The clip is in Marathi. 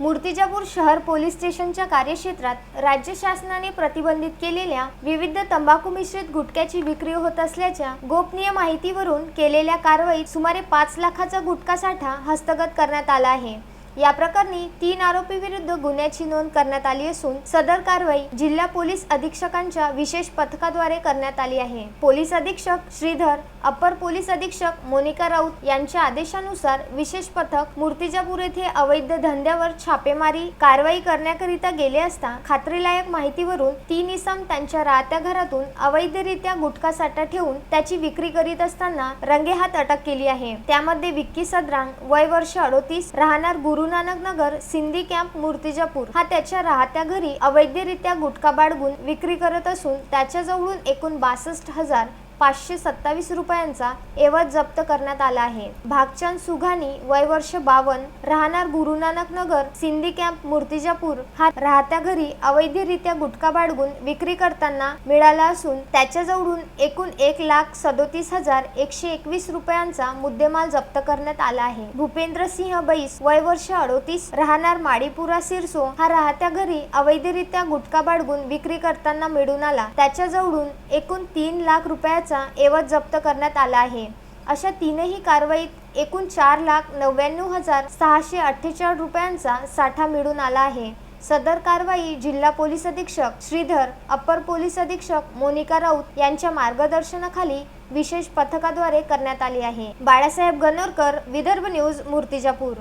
मूर्तिजापूर शहर पोलीस स्टेशनच्या कार्यक्षेत्रात राज्य शासनाने प्रतिबंधित केलेल्या विविध तंबाखू मिश्रित गुटख्याची विक्री होत असल्याच्या गोपनीय माहितीवरून केलेल्या कारवाईत सुमारे पाच लाखाचा गुटखा साठा हस्तगत करण्यात आला आहे. या प्रकरणी तीन आरोपी विरुद्ध गुन्ह्याची नोंद करण्यात आली असून सदर कारवाई जिल्हा पोलीस अधीक्षकांच्या विशेष पथकाद्वारे करण्यात आली आहे. पोलीस अधीक्षक श्रीधर अप्पर पोलीस अधीक्षक मोनिका राऊत यांच्या आदेशानुसार विशेष पथक मूर्तिजापूर येथे अवैध धंद्यावर छापेमारी कारवाई करण्याकरिता गेले असता खात्रीलायक माहितीवरून तीन इसम त्यांच्या राहत्या घरातून अवैधरित्या गुटखा साठा ठेवून त्याची विक्री करीत असताना रंगेहात अटक केली आहे. त्यामध्ये विक्की सदरांग वय वर्ष अडोतीस राहणार गुरु नानक नगर सिंधी कॅम्प मूर्तिजापूर. हा त्याच्या राहत्या घरी अवैधरित्या गुटखा बाळगून विक्री करत असून त्याच्याजवळून एकूण बासष्ट हजार पाचशे सत्तावीस रुपयांचा एवज जप्त करण्यात आला आहे. भागचंद सुघानी वय वर्ष बावन राहणार गुरुनानक नगर सिंधी कॅम्प मूर्तिजापूर. हा राहत्या घरी अवैधरित्या गुटखा बाळगून विक्री करताना मिळाला असून त्याच्याजवळून एकूण एक लाख सदोतीस हजार एकशे एकवीस रुपयांचा मुद्देमाल जप्त करण्यात आला आहे. भूपेंद्र सिंह बैस वय वर्ष अडोतीस राहणार माडीपुरा सिरसो. हा राहत्या घरी अवैधरित्या गुटखा बाळगून विक्री करताना मिळून आला. त्याच्याजवळून एकूण तीन लाख रुपयाचा एवज जप्त करण्यात आला आहे. अशा तीनही कारवाईत एकूण चार लाख नव्याण्णव हजार सहाशे अठ्ठेचाळीस रुपयांचा साठा मिळून आला आहे. सदर कारवाई जिल्हा पोलीस अधीक्षक श्रीधर अप्पर पोलीस अधीक्षक मोनिका राऊत यांच्या मार्गदर्शनाखाली विशेष पथकाद्वारे करण्यात आली आहे. बाळासाहेब गणोरकर विदर्भ न्यूज मूर्तिजापूर.